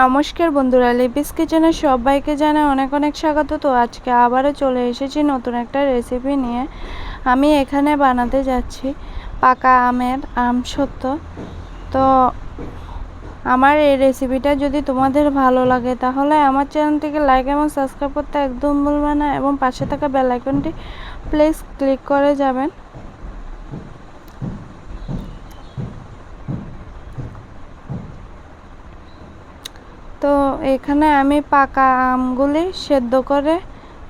নমস্কার বন্ধুরা লিপিস কিচেনে সবাইকে জানাই অনেক অনেক স্বাগত। তো আজকে আবারও চলে এসেছি নতুন একটা রেসিপি নিয়ে। আমি এখানে বানাতে যাচ্ছি পাকা আমের আম সত্য। তো আমার এই রেসিপিটা যদি তোমাদের ভালো লাগে, তাহলে আমার চ্যানেলটিকে লাইক এবং সাবস্ক্রাইব করতে একদম ভুলবে না। এবং পাশে থাকা বেল আইকনটি প্লিজ ক্লিক করে যাবেন। তো এখানে আমি পাকা আমগুলি সেদ্ধ করে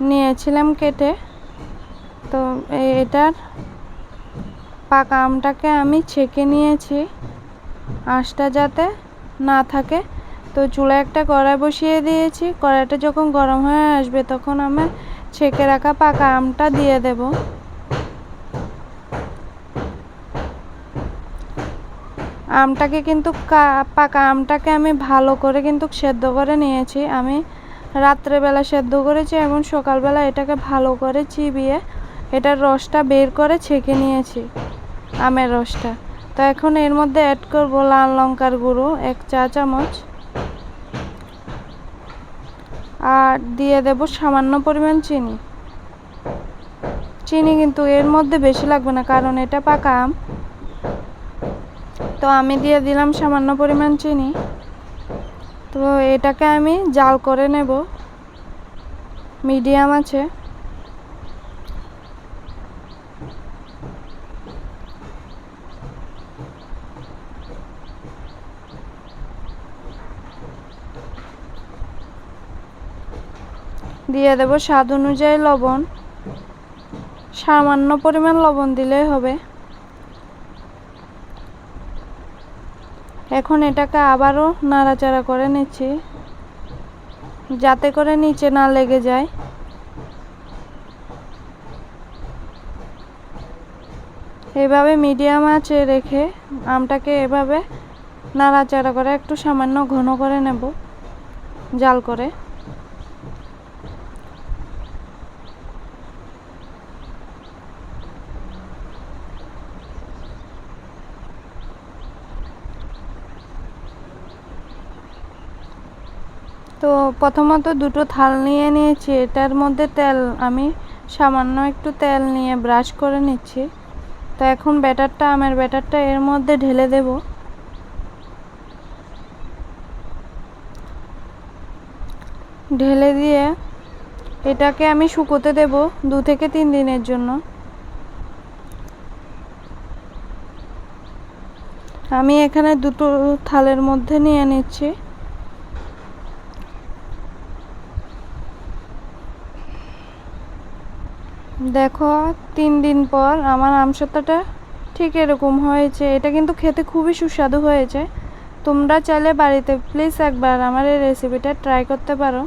নিয়েছিলাম কেটে। তো এটার পাকা আমটাকে আমি ছেঁকে নিয়েছি, আঁশটা যাতে না থাকে। তো চুলা একটা কড়াই বসিয়ে দিয়েছি, কড়াইটা যখন গরম হয়ে আসবে তখন আমি ছেঁকে রাখা পাকা আমটা দিয়ে দেবো। আমটাকে কিন্তু পাকা আমটাকে আমি ভালো করে কিন্তু সেদ্ধ করে নিয়েছি। আমি রাত্রেবেলা সেদ্ধ করেছি এবং সকালবেলা এটাকে ভালো করে চিবিয়ে এটার রসটা বের করে ছেঁকে নিয়েছি, আমের রসটা। তো এখন এর মধ্যে অ্যাড করব লাল লঙ্কার গুঁড়ো, এক চা চামচ। আর দিয়ে দেব সামান্য পরিমাণ চিনি। চিনি কিন্তু এর মধ্যে বেশি লাগবে না, কারণ এটা পাকা আম। তো আমি দিয়ে দিলাম সামান্য পরিমাণ চিনি। তো এটাকে আমি জাল করে নেব। মিডিয়াম আছে। দিয়ে দেব স্বাদ অনুযায়ী লবণ। সামান্য পরিমাণ লবণ দিলেই হবে। এখন এটাকে আবারও নাড়াচাড়া করে নিচ্ছি। যাতে করে নিচে না লেগে যায়। এভাবে মিডিয়াম আঁচে রেখে আমটাকে এভাবে নাড়াচাড়া করে একটু সামান্য ঘন করে নেব, জাল করে। তো প্রথমত দুটো থাল নিয়ে নিয়েছি, এটার মধ্যে তেল, আমি সামান্য একটু তেল নিয়ে ব্রাশ করে নিচ্ছি। তো এখন ব্যাটারটা, আমের ব্যাটারটা এর মধ্যে ঢেলে দেব। ঢেলে দিয়ে এটাকে আমি শুকোতে দেব দু থেকে তিন দিনের জন্য। আমি এখানে দুটো থালের মধ্যে নিয়ে নিচ্ছি। দেখো, তিন দিন পর আমার আমসত্তাটা ঠিক এরকম হয়েছে। এটা কিন্তু খেতে খুবই সুস্বাদু হয়েছে। তোমরা চাইলে বাড়িতে প্লিজ একবার আমার এই রেসিপিটা ট্রাই করতে পারো।